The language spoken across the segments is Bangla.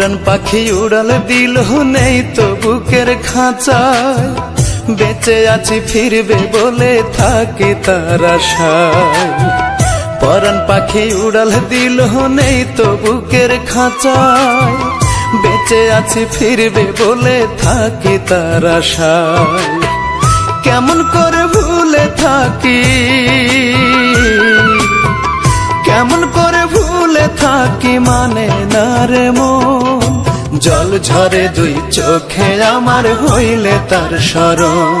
পাখি উড়াল দিল নেই তো বুকের খাঁচায়। বেঁচে আছি ফিরবে বলে থাকে তার আশায়। পরাণ পাখি উড়াল দিল নেই তো বুকের খাঁচায়। বেঁচে আছি ফিরবে বলে থাকে তার আশায়। কেমন করে ভুলে থাকি? থাকি মানে না রে মন? জল ঝরে দুই চোখে আমার হইলে তার স্মরণ।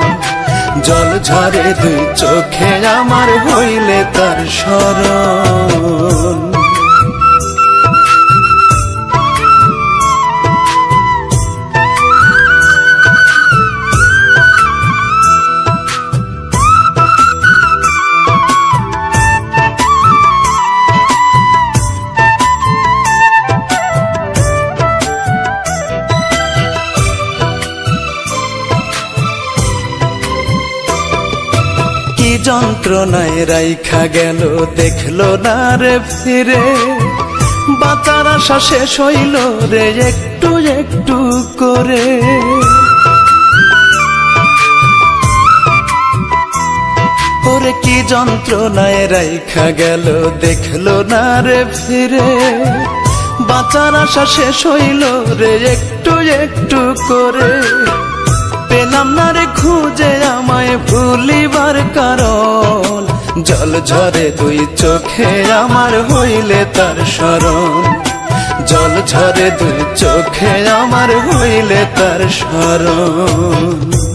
জল ঝরে দুই চোখে আমার হইলে তার স্মরণ। যন্ত্রণায় রাইখা গেল, দেখল না রে ফিরে। বাঁচার আশা শেষ হইল রে একটু একটু করে। ওরে কি যন্ত্রণায় রাইখা গেল, দেখল না রে ফিরে। বাঁচার আশা শেষ হইল রে একটু একটু করে। পেলাম না রে খুঁজে আমায় ভুলিবার কারণ। জল ঝরে দুই চোখে আমার হইলে তার স্মরণ। জল ঝরে দুই চোখে আমার হইলে তার স্মরণ।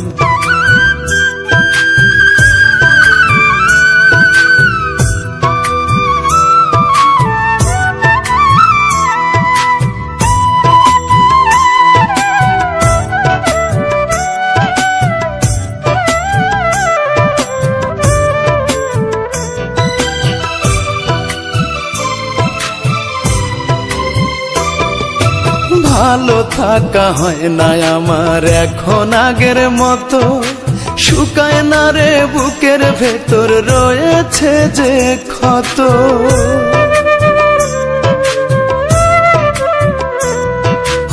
ভালো থাকা হয় না আমার। এখন আগের মতো শুকায় না রে, বুকের ভেতর রয়েছে যে ক্ষত।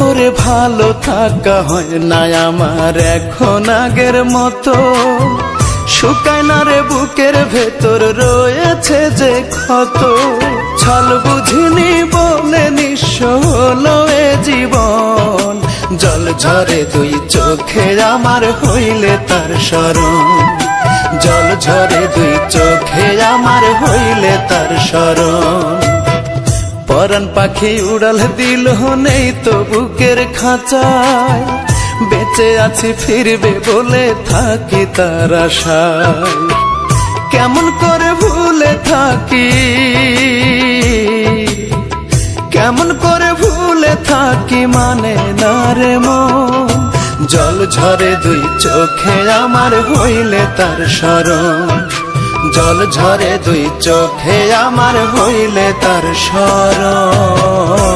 ওরে ভালো থাকা হয় না আমার। এখন আগের মতো শুকায় না রে, বুকের ভেতর রয়েছে যে ক্ষত। ছল বুঝিনি বলে নিঃস্ব হলো ঝরে দুই চোখে আমার হইলে তার স্মরণ। জল ঝরে দুই চোখে আমার হইলে তার স্মরণ। পরাণ পাখি উড়াল দিল নেই তো বুকের খাঁচায়। বেঁচে আছি ফিরবে বলে থাকি তার আশায়। কেমন করে ভুলে থাকি? কেমন করে ভুলে থাকি মানে না রে মন। জল ঝরে দুই চোখে আমার হইলে তার স্মরণ। জল ঝরে দুই চোখে আমার হইলে তার স্মরণ।